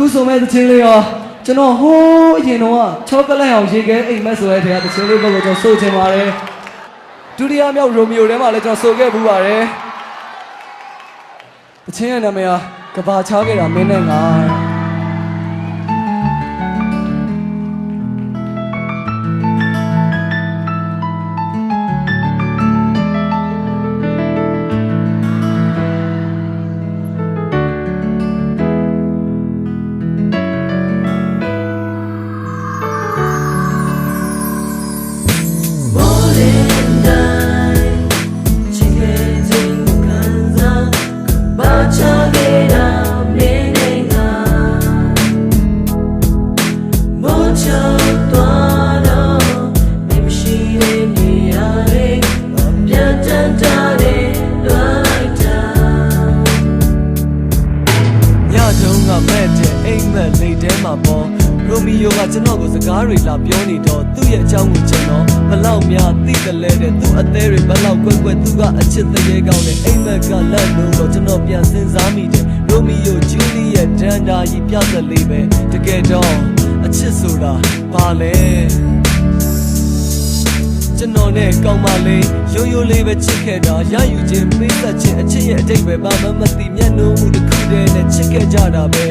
ခုဆိုမဲ့သချင်းလေးရောကျွန်တော်ဟိုးအရင်တော့ချောကလက်အောင်ရေခဲအိမ်မက်ဆိုတဲ့ထဲကသချင်းလေးဘက်ကိုကျွန်တော်ဆိုချင်ပါတယ်ဒုတိယမြောက်ရိုမီယိုထဲမှာလည်းကျွန်တော်ဆိုခဲ့ပူပါတယ်သချင်းရဲ့နာမည်ကကဘာချားခဲ့တာမင်းနဲ့ငါ ကမဲ့တဲ့အိမ်မက်လေထဲမှာပေါ်ရိုမီယိုကကျွန်တော်ကိုစကားတွေလာပြောနေတော့သူ့ရဲ့အကြောင်းကိုကျွန်တော်ဘလောက်များသိတယ်လဲတဲ့သူ့အသေးတွေဘလောက်ကွက်ကွက်သူကအချစ်တရေကောင်းတဲ့အိမ်မက်ကလက်လို့တော့ကျွန်တော်ပြန်စဉ်းစားမိတယ်ရိုမီယိုဂျူလီရဲ့ဒန်ဒါကြီးပြသက်လေးပဲတကယ်တော့အချစ်ဆိုတာဘာလဲ ကျွန်တော်နဲ့ကောင်းပါလေရိုးရိုးလေးပဲချစ်ခဲ့တာရယူခြင်းပေးသက်ခြင်းအချစ်ရဲ့အတိတ်ပဲဘာမှမသိမျက်နှာမှုတစ်ခုတည်းနဲ့ချစ်ခဲ့ကြတာပဲ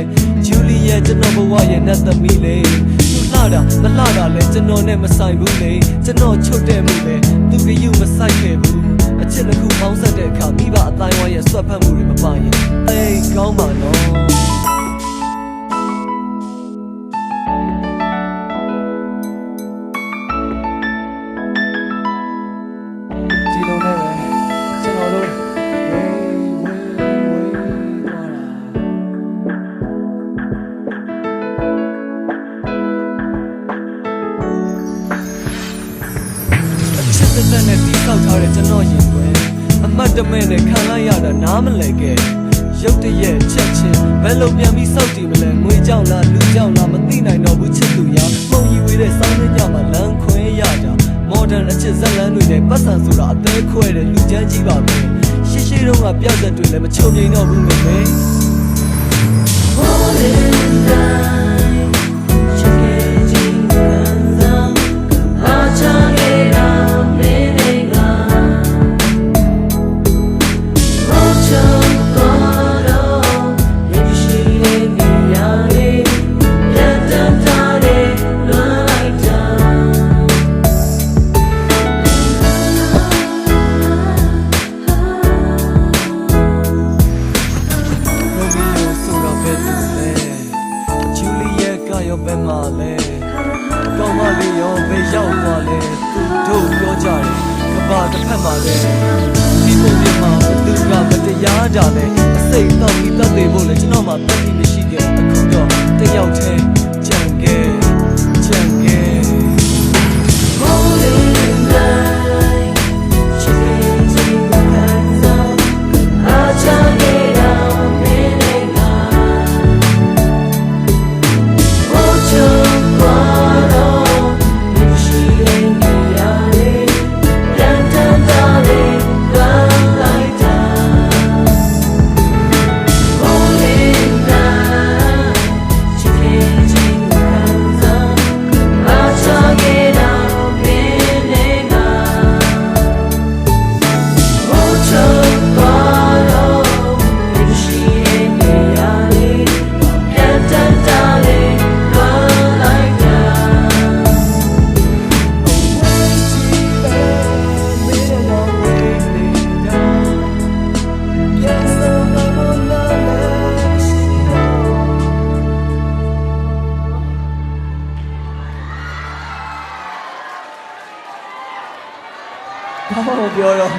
ဂျူလီရဲ့ကျွန်တော်ဘဝရဲ့နတ်သမီးလေးသူလှတာမလှတာလဲကျွန်တော်နဲ့မဆိုင်ဘူးလေကျွန်တော်ချွတ်တဲ့မှုလဲသူကယူမဆိုင်ခဲ့ဘူးအချစ်တစ်ခုပေါင်းဆက်တဲ့အခါမိဘအတိုင်းဝိုင်းရဲ့ဆွတ်ဖက်မှုတွေမပါရင်အေးကောင်းပါ စ်သက်သက်နဲ့တီးဆောက်ထားတဲ့ကျွန်တော်ရင်ွယ်အမတ်တမဲ့နဲ့ခံလိုက်ရတာနားမလည်ခဲ့ရုတ်တရက်ချက်ချင်းဘယ်လိုပြန်ပြီးစောက်တည်မလဲငွေကြောင့်လားလူကြောင့်လားမသိနိုင်တော့ဘူးချစ်သူရပုံရီဝေးတဲ့စောင်းနေကြမှာလမ်းခွဲရကြမော်ဒန်အချစ်ဇက်လန်းတွေနဲ့ပတ်စံဆိုတာအသေးခွဲတဲ့လူချမ်းကြီးပါပဲရှေ့ရှေ့တော့ကပြဿနာတွေလည်းမချုံငိမ့်တော့ဘူးငယ်ပဲရို ရောဘယ်မှာလဲကောင်းမလေးရောဘယ်ရောက်သွားလဲသူတို့ပြောကြတယ်ကဘာတစ်ဖက်မှာလဲဒီပုံပြမှာဘသူကမတရားကြလဲအစိတ်တော့ပြီးတတ်သေးဖို့လဲကျွန်တော်မှတတ်ပြီးမရှိခဲ့အခုတော့တယောက်တည်း ဘာမှမပြောတော့